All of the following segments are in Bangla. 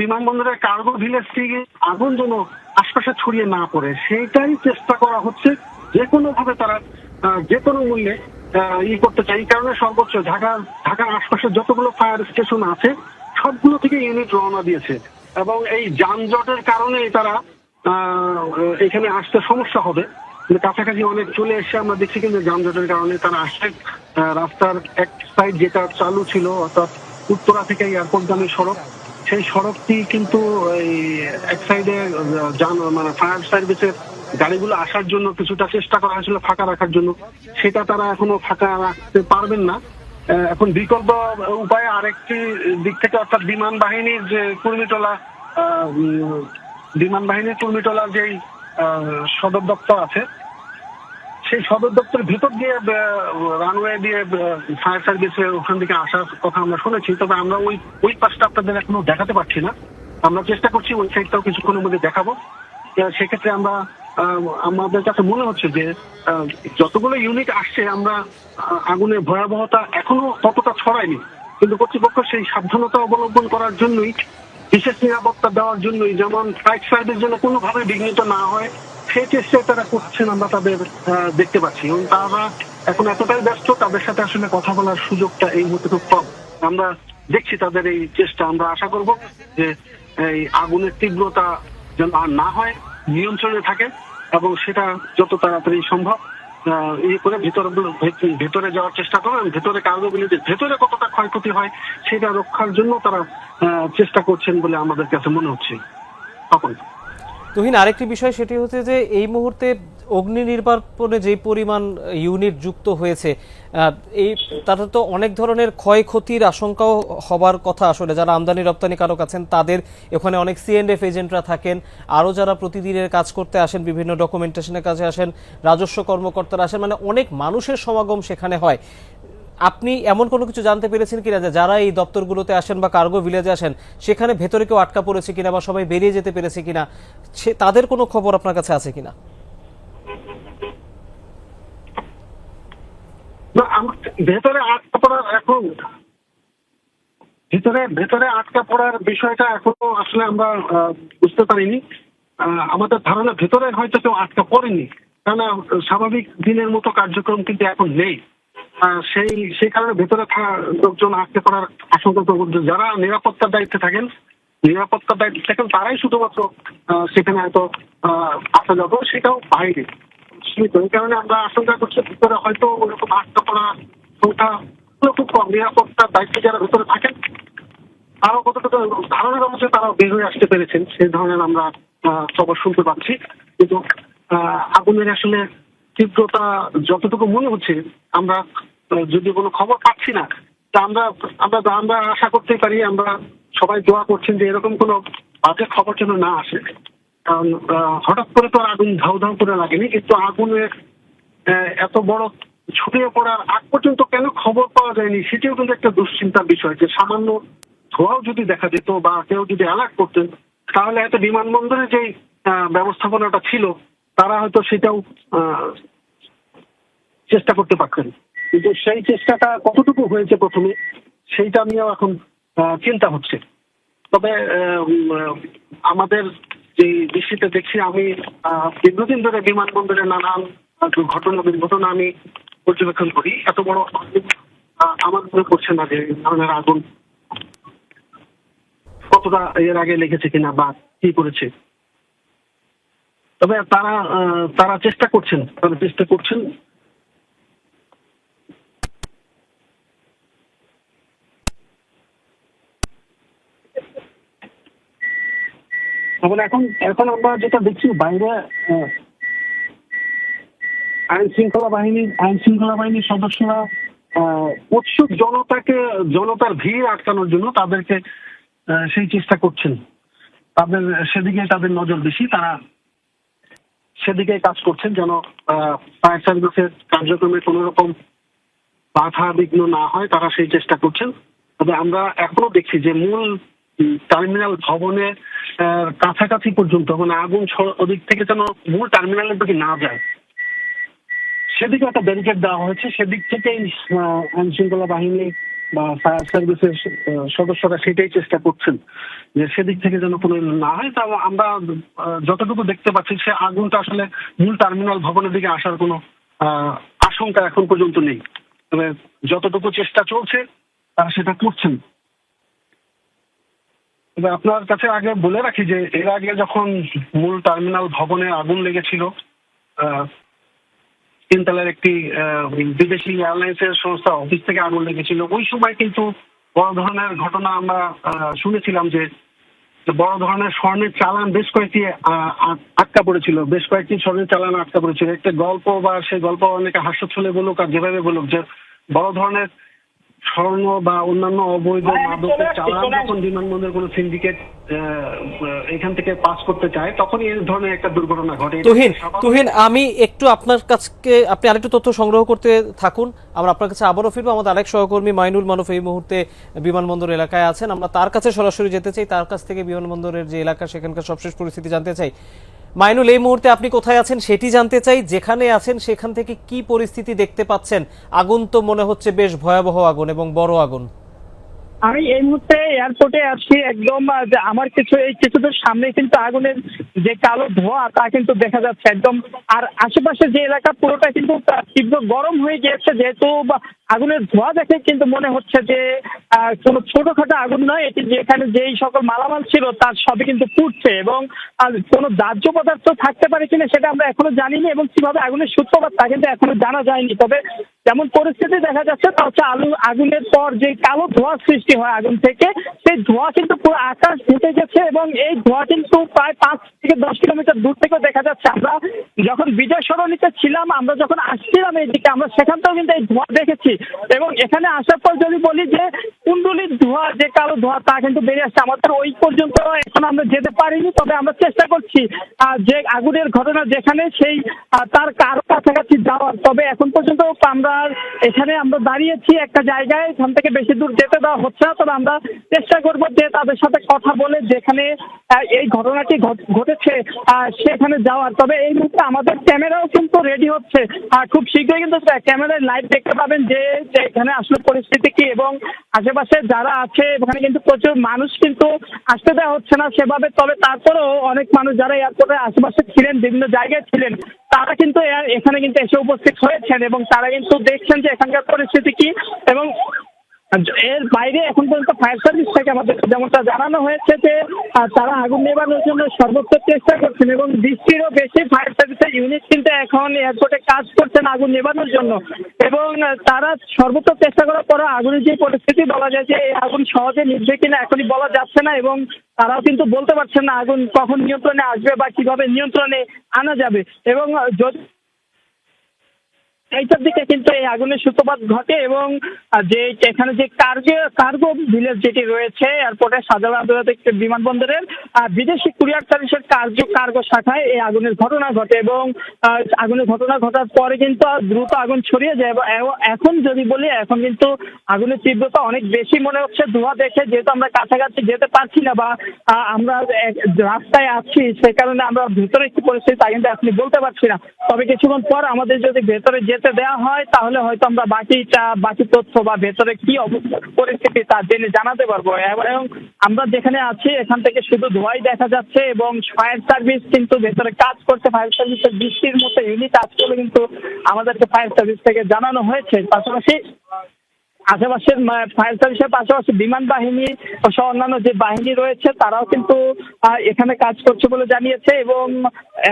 বিমানবন্দরের কার্গো ভিলেজ থেকে আগুন যেন আশপাশে ছড়িয়ে না পড়ে, সেইটাই চেষ্টা করা হচ্ছে। যে কোনো ভাবে তারা যে কোনো মূল্যে ই করতে চাই এই কারণে সর্বোচ্চ ঢাকা, ঢাকার আশপাশে যতগুলো ফায়ার স্টেশন আছে, সবগুলো থেকে ইউনিট রওনা দিয়েছে। এবং এই যানজটের কারণে তারা এখানে আসতে সমস্যা হবে। কাছাকাছি অনেক চলে এসে আমরা দেখছি কিন্তু যানজটের কারণে তারা আসছে। রাস্তার এক সাইড যেটা চালু ছিল, অর্থাৎ উত্তরা থেকে এয়ারপোর্টগামী সড়ক সেই সড়কটি কিন্তু এক সাইডে মানে ফায়ার সার্ভিসের গাড়িগুলো আসার জন্য কিছুটা চেষ্টা করা হয়েছিল ফাঁকা রাখার জন্য। সেটা তারা এখনও ফাঁকা রাখতে পারবেন না। এখন বিকল্প উপায়ে আরেকটি দিক থেকে অর্থাৎ বিমান বাহিনীর যে কুর্মিটোলা বিমান বাহিনীর কুর্মিটোলার যেই সদর দপ্তর আছে সেই সদর দপ্তরের ভিতর দিয়ে রানওয়ে দিয়ে ফায়ার সার্ভিসের ওখান থেকে আসার কথা আমরা শুনেছি, তবে আমরা ওই ওই পাশটা আপনাদের এখনও দেখাতে পারছি না। আমরা চেষ্টা করছি ওই সাইডটাও কিছুক্ষণের মধ্যে দেখাবো। সেক্ষেত্রে আমরা আমাদের কাছে মনে হচ্ছে যে যতগুলো ইউনিট আসছে, আমরা আগুনের ভয়াবহতা এখনও ততটা ছড়ায়নি। কিন্তু কর্তৃপক্ষ সেই সাবধানতা অবলম্বন করার জন্যই, বিশেষ নিরাপত্তা দেওয়ার জন্যই, যেমন ফায়ার সার্ভিস যেন কোনোভাবে বিঘ্নিত না হয় সেই চেষ্টায় তারা করছেন, আমরা তাদের দেখতে পাচ্ছি। এবং তারা এখন এতটাই ব্যস্ত, তাদের সাথে আসলে কথা বলার সুযোগটা এই মুহূর্তে খুব কম। আমরা দেখছি তাদের এই চেষ্টা। আমরা আশা করব যে এই আগুনের তীব্রতা যেন আর না হয়, নিয়ন্ত্রণে থাকে, এবং সেটা যত তাড়াতাড়ি সম্ভব ইয়ে করে ভিতরে, ভেতরে যাওয়ার চেষ্টা করে ভেতরে কার্গো বিলিতে ভেতরে কতটা ক্ষয়ক্ষতি হয়, সেটা রক্ষার জন্য তারা চেষ্টা করছেন বলে আমাদের কাছে মনে হচ্ছে। তখন। তুহিন, আরেকটি বিষয় সেটি হচ্ছে যে এই মুহূর্তে অগ্নি নির্বাপনে যে পরিমাণ ইউনিট যুক্ত হয়েছে এই তাতে তো অনেক ধরনের ক্ষয়ক্ষতির আশঙ্কাও হবার কথা আসলে। যারা আমদানি রপ্তানিকারক আছেন, তাদের এখানে অনেক সিএনএফ এজেন্টরা থাকেন। আরও যারা প্রতিদিনের কাজ করতে আসেন, বিভিন্ন ডকুমেন্টেশনের কাজে আসেন, রাজস্ব কর্মকর্তারা আসেন মানে অনেক মানুষের সমাগম সেখানে হয়। আপনি এমন কোনো কিছু জানতে পেরেছেন কিনা যে যারা এই দপ্তরগুলোতে আসেন বা কার্গো ভিলেজে আসেন, সেখানে ভেতরে কেউ আটকা পড়েছে কিনা বা সবাই বেরিয়ে যেতে পেরেছে কিনা, সে তাদের কোনো খবর আপনার কাছে আছে কিনা? ভেতরে আটকা পড়ার এখন ভিতরে, ভেতরে আটকা পড়ার বিষয়টা এখনও আসলে আমরা বুঝতে পারিনি। আমাদের ধারণা ভেতরে হয়তো কেউ আটকা পড়েনি। কেননা, স্বাভাবিক দিনের মতো কার্যক্রম কিন্তু এখন নেই। সেই সেই কারণে ভেতরে লোকজন আটকে পড়ার আশঙ্কা প্রবল যারা নিরাপত্তার দায়িত্বে থাকেন, নিরাপত্তার দায়িত্বে থাকেন, তারাই শুধুমাত্র সেখানে হয়তো আসা যাব সেটাও বাইরে সীমিত এই কারণে আমরা আশঙ্কা করছি, ভিতরে হয়তো ওরকম আটকা পড়া সংখ্যা খুব কম। নিরাপত্তার দায়িত্বে যারা ভিতরে থাকেন, তারাও কতটুকু ধারণার মধ্যে তারা বের হয়ে আসতে পেরেছেন। সেই ধরনের আমরা খবর শুনতে পাচ্ছি। কিন্তু আগুনের আসলে তীব্রতা যতটুকু মনে হচ্ছে, আমরা যদি কোনো খবর পাচ্ছি না, তা আমরা আমরা আমরা আশা করতেই পারি, আমরা সবাই দোয়া করছেন যে এরকম কোনো বাজে খবর যেন না আসে। কারণ হঠাৎ করে তো আগুন ধাউ ধাউ করে লাগেনি, কিন্তু আগুনের এত বড় ছড়িয়ে পড়ার আগ পর্যন্ত কেন খবর পাওয়া যায়নি, সেটিও কিন্তু একটা দুশ্চিন্তার বিষয় যে সামান্য ধোঁয়াও যদি দেখা যেত বা কেউ যদি অ্যালার্ট করতেন, তাহলে হয়তো বিমানবন্দরে যে ব্যবস্থাপনাটা ছিল তারা হয়তো সেটাও চেষ্টা করতে পারতেন। কিন্তু সেই চেষ্টাটা কতটুকু হয়েছে প্রথমে, সেইটা নিয়েও এখন চিন্তা হচ্ছে। তবে আমাদের যে দৃষ্টিতে দেখছি, আমি দীর্ঘদিন ধরে বিমানবন্দরে নানান ঘটনা দুর্ঘটনা আমি পর্যবেক্ষণ করি। এত বড় আমার মনে করছে না যে ধরনের আগুন কতটা এর আগে লেগেছে কিনা বা কি করেছে। তবে তারা তারা চেষ্টা করছেন, তারা চেষ্টা করছেন। এখন এখন আমরা যেটা দেখছি, বাইরে আইন শৃঙ্খলা বাহিনীর আইন শৃঙ্খলা বাহিনীর সদস্যরা উৎসুক জনতাকে, জনতার ভিড় আটকানোর জন্য তাদেরকে সেই চেষ্টা করছেন। তাদের, সেদিকে তাদের নজর বেশি, তারা সেদিকে কাজ করছেন যেন ফায়ার সার্ভিসের কার্যক্রমে কোনো রকম বাধা বিঘ্ন না হয়, তারা সেই চেষ্টা করছেন। তবে আমরা এখনও দেখছি যে মূল টার্মিনাল ভবনে কাছাকাছি পর্যন্ত মানে আগুন ওদিক থেকে যেন মূল টার্মিনালের দিকে না যায়। সেদিকে একটা ব্যারিকেড দেওয়া হয়েছে। সেদিক থেকেই আইন শৃঙ্খলা বাহিনী বা ফায়ার সার্ভিসের সদস্যরা সেটাই চেষ্টা করছেন যে সেদিক থেকে যেন কোনো না হয়। তা আমরা যতটুকু দেখতে পাচ্ছি, সে আগুনটা আসলে মূল টার্মিনাল ভবনের দিকে আসার কোনো আশঙ্কা এখন পর্যন্ত নেই। তবে যতটুকু চেষ্টা চলছে, তারা সেটা করছেন। তবে আপনার কাছে আগে বলে রাখি যে, এর আগে যখন মূল টার্মিনাল ভবনে আগুন লেগেছিল তিনতলার একটি বিদেশি বিদেশি এয়ারলাইন্সের সংস্থা অফিস থেকে আগুন লেগেছিল। ওই সময় কিন্তু বড় ধরনের ঘটনা আমরা শুনেছিলাম যে বড় ধরনের স্বর্ণের চালান বেশ কয়েকটি আটকা পড়েছিল। বেশ কয়েকটি স্বর্ণের চালান আটকা পড়েছিল। একটা গল্প বা সেই গল্প অনেকে হাস্যচ্ছলে বলুক আর যেভাবে বলুক যে বড় ধরনের স্বর্ণ বা অন্যান্য অবৈধ মাদকের চালান যখন বিমানবন্দরের কোনো সিন্ডিকেট এখান থেকে পাস করতে চায় তখনই এই ধরনের একটা দুর্ঘটনা ঘটে। তুহিন তুহিন আমি একটু আপনার কাছে আপনি আরেকটু তথ্য সংগ্রহ করতে থাকুন। আমরা আপনার কাছে আবারও ফিরবো। আমাদের আরেক সহকর্মী মাইনুল মানব এই মুহূর্তে বিমানবন্দর এলাকায় আছেন। আমরা তার কাছে সরাসরি যেতে চাই। তার কাছ থেকে বিমানবন্দরের যে এলাকা সেখানকার সবশেষ পরিস্থিতি জানতে চাই। মাইনুল, এই মুহূর্তে আপনি কোথায় আছেন সেটি জানতে চাই। যেখানে আছেন, সেখান থেকে কি পরিস্থিতি দেখতে পাচ্ছেন? আগুন তো মনে হচ্ছে বেশ ভয়াবহ আগুন এবং বড় আগুন। আমি এই মুহূর্তে এয়ারপোর্টে আছি, একদম আমার কিছু, এই কিছুদের সামনে কিন্তু আগুনের যে কালো ধোঁয়া, তা কিন্তু দেখা যাচ্ছে একদম। আর আশেপাশে যে এলাকা, পুরোটা কিন্তু তীব্র গরম হয়ে গিয়েছে, যেহেতু আগুনের ধোঁয়া দেখে কিন্তু মনে হচ্ছে যে কোনো ছোটখাটো আগুন নয়, এটি যেখানে যেই সকল মালামাল ছিল, তার সবই কিন্তু পুড়ছে এবং কোনো দাহ্য পদার্থ থাকতে পারে কিনা সেটা আমরা এখনও জানিনি এবং কীভাবে আগুনের সূত্রপাত, তা কিন্তু এখনও জানা যায়নি। তবে যেমন পরিস্থিতি দেখা যাচ্ছে, তা হচ্ছে আলু, আগুনের পর যে কালো ধোঁয়া সৃষ্টি হয় আগুন থেকে। সেই ধোঁয়া কিন্তু পুরো আকাশ ঢুকে গেছে এবং এই ধোঁয়া কিন্তু প্রায় পাঁচ থেকে দশ কিলোমিটার দূর থেকেও দেখা যাচ্ছে। আমরা যখন বিজয় সরণিতে ছিলাম, আমরা যখন আসছিলাম এইদিকে, আমরা সেখানটাও কিন্তু এই ধোঁয়া দেখেছি। এবং এখানে আসার পর যদি বলি যে কুণ্ডলির ধোঁয়া, যে কালো ধোঁয়া, তা কিন্তু বেরিয়ে আসছে। আমাদের ওই পর্যন্ত এখন আমরা যেতে পারিনি, তবে আমরা চেষ্টা করছি যে আগুনের ঘটনা যেখানে, সেই তার কারও কাছাকাছি যাওয়ার। তবে এখন পর্যন্ত আমরা এখানে আমরা দাঁড়িয়েছি একটা জায়গায়, এখান থেকে বেশি দূর যেতে দেওয়া হচ্ছে না, তবে আমরা চেষ্টা করব যে তাদের সাথে কথা বলে যেখানে এই ঘটনাটি ঘটেছে সেখানে যাওয়ার। তবে এই মুহূর্তে আমাদের ক্যামেরাও কিন্তু রেডি হচ্ছে খুব শীঘ্রই কিন্তু ক্যামেরায় লাইভ দেখতে পাবেন যে যে এখানে আসলে পরিস্থিতি কি এবং আশেপাশে যারা আছে, ওখানে কিন্তু প্রচুর মানুষ কিন্তু আসতে দেওয়া হচ্ছে না সেভাবে। তবে তারপরেও অনেক মানুষ যারা এয়ারপোর্টের আশেপাশে ছিলেন, বিভিন্ন জায়গায় ছিলেন, তারা কিন্তু এখানে কিন্তু এসে উপস্থিত হয়েছেন এবং তারা কিন্তু দেখছেন যে এখানকার পরিস্থিতি কি এবং এর বাইরে এখন পর্যন্ত ফায়ার সার্ভিস থেকে আমাদের যেমনটা জানানো হয়েছে যে তারা আগুন নেবানোর জন্য সর্বোচ্চ চেষ্টা করছেন এবং বৃষ্টিরও বেশি ফায়ার সার্ভিসের ইউনিট কিন্তু এখন এয়ারপোর্টে কাজ করছেন আগুন নেবানোর জন্য। এবং তারা সর্বোচ্চ চেষ্টা করার পরও আগুনের যে পরিস্থিতি বলা যায় যে, এই আগুন সহজে নিভবে কিনা এখনই বলা যাচ্ছে না এবং তারাও কিন্তু বলতে পারছেন না আগুন কখন নিয়ন্ত্রণে আসবে বা কীভাবে নিয়ন্ত্রণে আনা যাবে। এবং যদি এইটার দিকে কিন্তু এই আগুনের সূত্রপাত ঘটে এবং যে এখানে যে কার্গো কার্গো ভিলেজ যেটি রয়েছে সাধারণ আন্তর্জাতিক বিমানবন্দরের বিদেশি কুরিয়ার সার্ভিসের কার্য কার্গো শাখায় এই আগুনের ঘটনা ঘটে এবং আগুনের ঘটনা ঘটার পরে কিন্তু দ্রুত আগুন ছড়িয়ে যায় এবং এখন যদি বলি, এখন কিন্তু আগুনের তীব্রতা অনেক বেশি মনে হচ্ছে, ধোঁয়া দেখে যেহেতু আমরা কাছাকাছি যেতে পারছি না বা আমরা রাস্তায় আছি, সে কারণে আমরা ভেতরে কি পরিস্থিতি তা কিন্তু আপনি বলতে পারছি না। তবে কিছুক্ষণ পর আমাদের যদি ভেতরে যেতে দেওয়া হয়, তাহলে হয়তো আমরা বাকিটা বাকি তথ্য বা ভেতরে কি পরিস্থিতি তা জেনে জানাতে পারব। এবং আমরা যেখানে আছি, এখান থেকে শুধু ধোঁয়াই দেখা যাচ্ছে এবং ফায়ার সার্ভিস কিন্তু ভেতরে কাজ করছে। ফায়ার সার্ভিসের বৃষ্টির মতো ইউনিট আজ কিন্তু আমাদেরকে ফায়ার সার্ভিস থেকে জানানো হয়েছে। পাশাপাশি আশেপাশের ফায়ার সার্ভিসের পাশাপাশি বিমান বাহিনী সহ অন্যান্য যে বাহিনী রয়েছে, তারাও কিন্তু এখানে কাজ করছে বলে জানিয়েছে এবং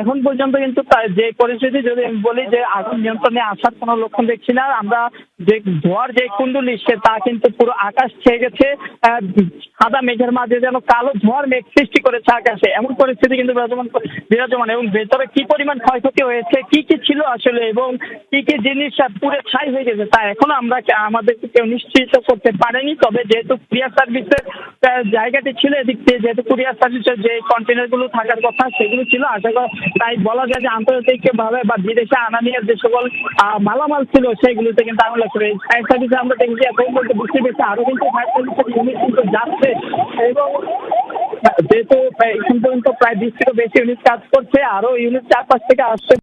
এখন পর্যন্ত কিন্তু যে পরিস্থিতি, যদি আমি বলি যে আগুন নিয়ন্ত্রণে আসার কোনো লক্ষণ দেখছি না, আমরা যে ধোয়ার যে কুণ্ডলি, সে তা কিন্তু পুরো আকাশ ছেয়ে গেছে সাদা মেঘের মাঝে যেন কালো ধোয়ার মেঘ সৃষ্টি করেছে আকাশে। এমন পরিস্থিতি কিন্তু বিরাজমান বিরাজমান। এবং ভেতরে কি পরিমাণ ক্ষয়ক্ষতি হয়েছে, কি কি ছিল আসলে, এবং কি কি জিনিস পুরো ছাই হয়ে গেছে, তা এখনও আমরা আমাদেরকে কেউ নিশ্চিত করতে পারেনি। তবে যেহেতু কুরিয়ার সার্ভিসের জায়গাটি ছিল এদিক দিয়ে, যেহেতু কুরিয়ার সার্ভিসের যে কন্টেনারগুলো থাকার কথা, সেগুলো ছিল। আশা করি, তাই বলা যায় যে আন্তর্জাতিক ভাবে বা বিদেশে আনা যে সকল মালামাল ছিল, সেগুলোতে কিন্তু আঙুল করে ফায়ার সার্ভিসে আমরা দেখছি এখন বলতে বুঝতে পেরেছি, আরও কিন্তু ফায়ার সার্ভিসের ইউনিট কিন্তু যাচ্ছে। এবং যেহেতু এখন পর্যন্ত প্রায় বিশ থেকে বেশি ইউনিট কাজ করছে, আরও ইউনিট চার পাঁচ থেকে আসছে।